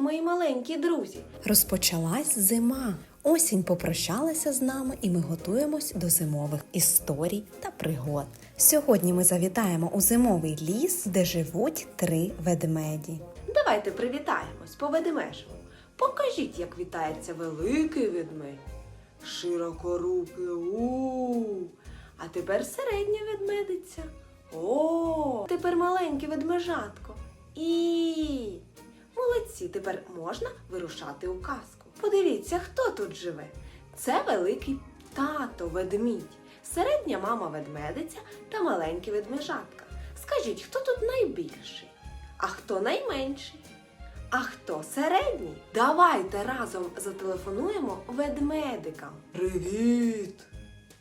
Мої маленькі друзі! Розпочалась зима. Осінь попрощалася з нами, і ми готуємось до зимових історій та пригод. Сьогодні ми завітаємо у зимовий ліс, де живуть три ведмеді. Давайте привітаємось по ведмежому. Покажіть, як вітається великий ведмедь. Широкорукий у. А тепер середня ведмедиця. О, тепер маленьке ведмежатко. І. Тепер можна вирушати у казку. Подивіться, хто тут живе. Це великий тато ведмідь, середня мама ведмедиця та маленьке ведмежатка. Скажіть, хто тут найбільший? А хто найменший? А хто середній? Давайте разом зателефонуємо ведмедикам. Привіт!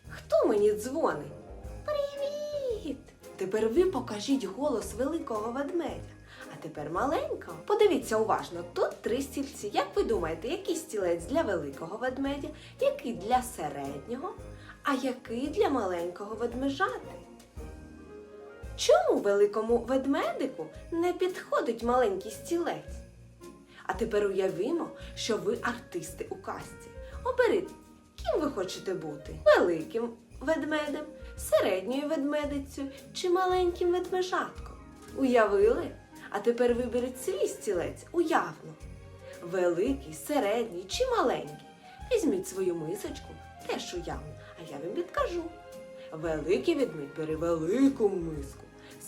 Хто мені дзвонить? Привіт! Тепер ви покажіть голос великого ведмедя. Тепер маленького. Подивіться уважно, тут три стільці. Як ви думаєте, який стілець для великого ведмедя, який для середнього, а який для маленького ведмежати? Чому великому ведмедику не підходить маленький стілець? А тепер уявімо, що ви артисти у казці. Оберіть, ким ви хочете бути? Великим ведмедем, середньою ведмедицею чи маленьким ведмежатком? Уявили? А тепер виберіть свій стілець уявно. Великий, середній чи маленький. Візьміть свою мисочку, теж уявно, а я вам підкажу. Великий ведмідь бере велику миску,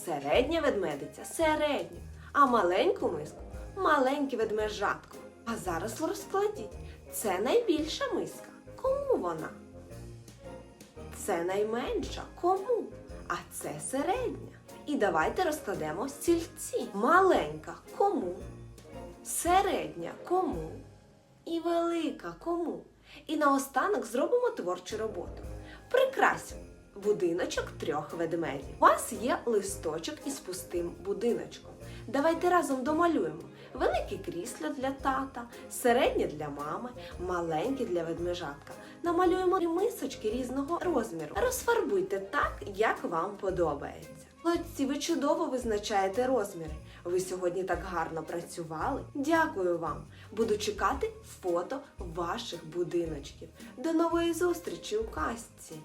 середня ведмедиця середню, а маленьку миску маленьке ведмежатко. А зараз розкладіть. Це найбільша миска. Кому вона? Це найменша. Кому? А це середня. І давайте розкладемо стільці. Маленька кому? Середня кому? І велика кому? І наостанок зробимо творчу роботу. Прикрасимо будиночок трьох ведмедів. У вас є листочок із пустим будиночком. Давайте разом домалюємо велике крісло для тата, середнє для мами, маленьке для ведмежатка. Намалюємо мисочки різного розміру. Розфарбуйте так, як вам подобається. Молодці, ви чудово визначаєте розміри. Ви сьогодні так гарно працювали. Дякую вам. Буду чекати фото ваших будиночків. До нової зустрічі у казці!